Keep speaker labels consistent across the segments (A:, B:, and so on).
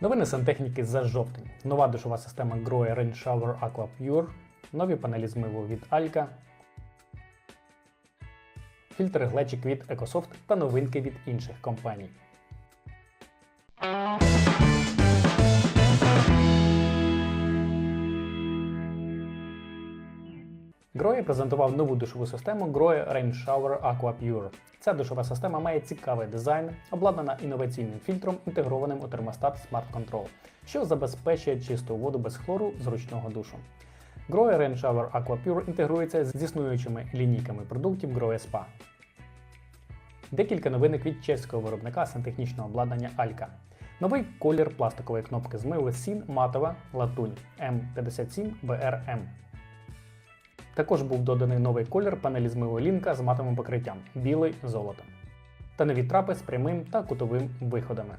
A: Новини сантехніки за жовтень. Нова душова система Groe Range Shower Aqua Pure, нові панелі змиву від Alka, фільтри глечик від EcoSoft та новинки від інших компаній. Grohe презентував нову душову систему Grohe Range Shower Aqua Pure. Ця душова система має цікавий дизайн, обладнана інноваційним фільтром, інтегрованим у термостат Smart Control, що забезпечує чисту воду без хлору з ручного душу. Grohe Range Shower Aqua Pure інтегрується з існуючими лінійками продуктів Grohe Spa. Декілька новинок від чеського виробника сантехнічного обладнання Alka. Новий колір пластикової кнопки змиву Сін матова латунь M57BRM. Також був доданий новий колір панелі змиву лінка з матовим покриттям білий золото. Та нові трапи з прямим та кутовим виходами.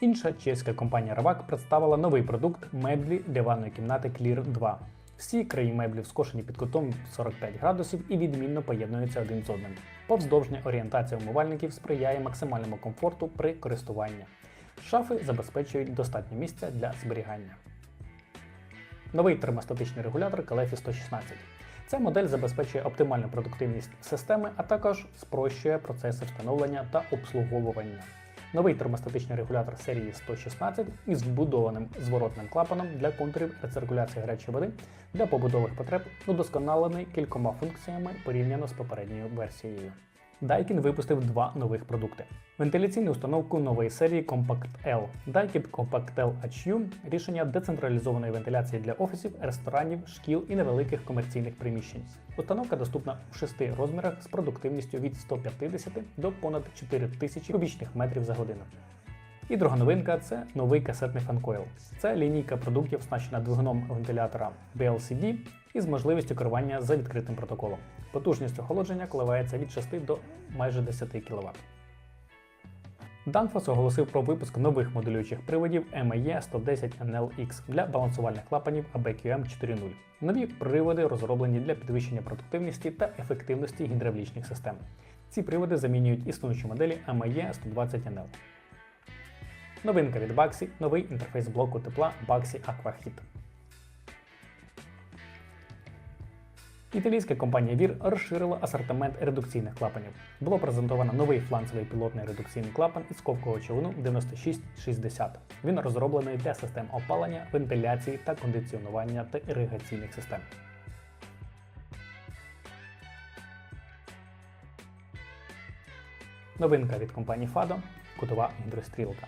A: Інша чеська компанія Ravak представила новий продукт меблі для ванної кімнати Clear 2. Всі краї меблів скошені під кутом 45 градусів і відмінно поєднуються один з одним. Повздовжня орієнтація умивальників сприяє максимальному комфорту при користуванні. Шафи забезпечують достатньо місця для зберігання. Новий термостатичний регулятор Calefi 116. Ця модель забезпечує оптимальну продуктивність системи, а також спрощує процеси встановлення та обслуговування. Новий термостатичний регулятор серії 116 із вбудованим зворотним клапаном для контурів рециркуляції гарячої води для побутових потреб удосконалений кількома функціями порівняно з попередньою версією. Daikin випустив два нових продукти. Вентиляційну установку нової серії Compact L. Daikin Compact L HU – рішення децентралізованої вентиляції для офісів, ресторанів, шкіл і невеликих комерційних приміщень. Установка доступна у шести розмірах з продуктивністю від 150 до понад 4000 кубічних метрів за годину. І друга новинка це новий касетний фанкойл. Це лінійка продуктів, оснащена двигуном вентилятора BLCD із можливістю керування за відкритим протоколом. Потужність охолодження коливається від 6 до майже 10 кВт. Danfoss оголосив про випуск нових моделюючих приводів MAE 110 NLX для балансувальних клапанів ABQM 4.0. Нові приводи розроблені для підвищення продуктивності та ефективності гідравлічних систем. Ці приводи замінюють існуючі моделі MAE 120 NL. Новинка від Baxi – новий інтерфейс блоку тепла Baxi AquaHeat. Італійська компанія VIR розширила асортимент редукційних клапанів. Було презентовано новий фланцевий пілотний редукційний клапан із ковкового човну 9660. Він розроблений для систем опалення, вентиляції та кондиціонування та іригаційних систем. Новинка від компанії Fado – кутова гідрострілка.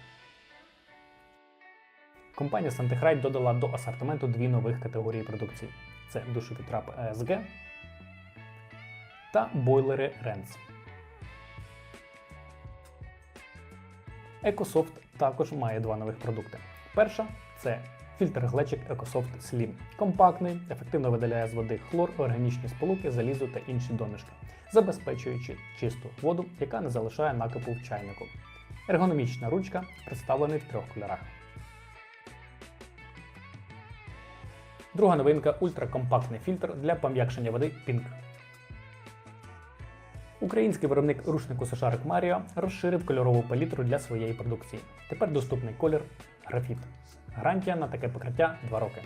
A: Компанія Santechrite додала до асортименту дві нових категорії продукції: це душові трапи ESG та бойлери RENS. EcoSoft також має два нових продукти. Перша це фільтр глечик EcoSoft Slim. Компактний, ефективно видаляє з води хлор, органічні сполуки, залізо та інші домішки, забезпечуючи чисту воду, яка не залишає накипу в чайнику. Ергономічна ручка представлена в трьох кольорах. Друга новинка ультракомпактний фільтр для пом'якшення води Pink. Український виробник рушнику сушарок Маріо розширив кольорову палітру для своєї продукції. Тепер доступний колір графіт. Гарантія на таке покриття 2 роки.